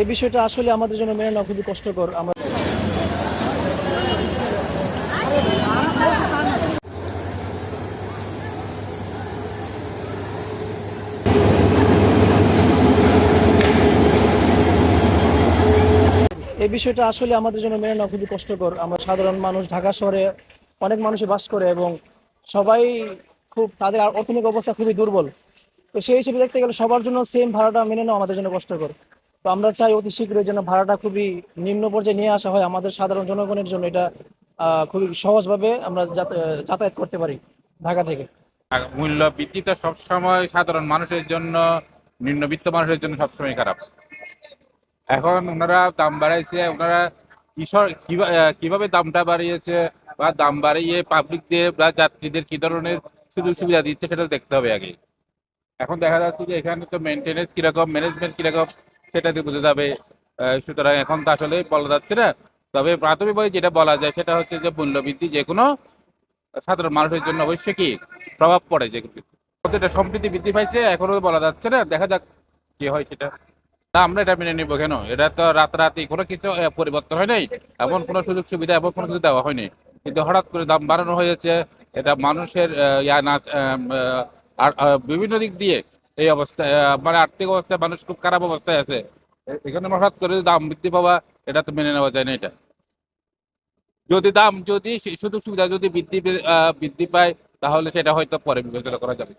এই বিষয়টা আসলে আমাদের জন্য মেনে নেওয়া খুবই কষ্টকর। আমরা এই বিষয়টা আসলে আমাদের জন্য মেনে নেওয়া খুবই কষ্টকর। আমরা সাধারণ মানুষ, ঢাকা শহরে অনেক মানুষই বাস করে এবং সবাই খুব তাদের অর্থনৈতিক অবস্থা খুবই দুর্বল। তো সেই হিসেবে দেখতে গেলে সবার জন্য সেম ভাড়াটা মেনে নেওয়া আমাদের জন্য কষ্টকর। তো আমরা চাই অতি শীঘ্রই যেন ভাড়াটা খুবই নিম্ন পর্যায়ে নিয়ে আসা হয় আমাদের সাধারণ জনগণের জন্য। এটা খুবই সহজভাবে আমরা যাতা- যাতায়াত করতে পারি ঢাকা থেকে। মূল্য বৃদ্ধি তো সবসময় সাধারণ মানুষের জন্য, নিম্নবিত্ত মানুষের জন্য সবসময় খারাপ। এখন ওনারা দাম বাড়াইছে, ওনারা কিশোর কীভাবে দামটা বাড়িয়েছে বা দাম বাড়িয়ে পাবলিকদের বা যাত্রীদের কি ধরনের সুযোগ সুবিধা দিচ্ছে সেটা দেখতে হবে আগে। এখন দেখা যাচ্ছে যে এখানে তো মেনটেনেন্স কীরকম ম্যানেজমেন্ট কীরকম সেটা দিয়ে বোঝা যাবে সুতরাং এখন তো আসলে বলা যাচ্ছে না। তবে প্রাথমিকভাবে যেটা বলা যায় সেটা হচ্ছে যে মূল্যবৃদ্ধি যে কোনো সাধারণ মানুষের জন্য অবশ্যই কি প্রভাব পড়ে যে কতটা সম্প্রীতি বৃদ্ধি পাইছে এখনও বলা যাচ্ছে না, দেখা যাক কি হয় সেটা। তা আমরা এটা মেনে নিবো কেন? এটা তো রাতারাতি কোনো কিছু পরিবর্তন হয় নাই, এমন কোনো সুযোগ সুবিধা, এমন কোনো কিছু দেওয়া হয়নি। কিন্তু হঠাৎ করে দাম বাড়ানো হয়েছে, এটা মানুষের ইয়া না আর বিভিন্ন দিক দিয়ে এই অবস্থায় মানে আর্থিক অবস্থায় মানুষ খুব খারাপ অবস্থায় আছে। এখানে হঠাৎ করে দাম বৃদ্ধি পাওয়া, এটা তো মেনে নেওয়া যায় না এটা। যদি দাম, যদি সুযোগ সুবিধা যদি বৃদ্ধি বৃদ্ধি পায়, তাহলে সেটা হয়তো পরে বিবেচনা করা যাবে।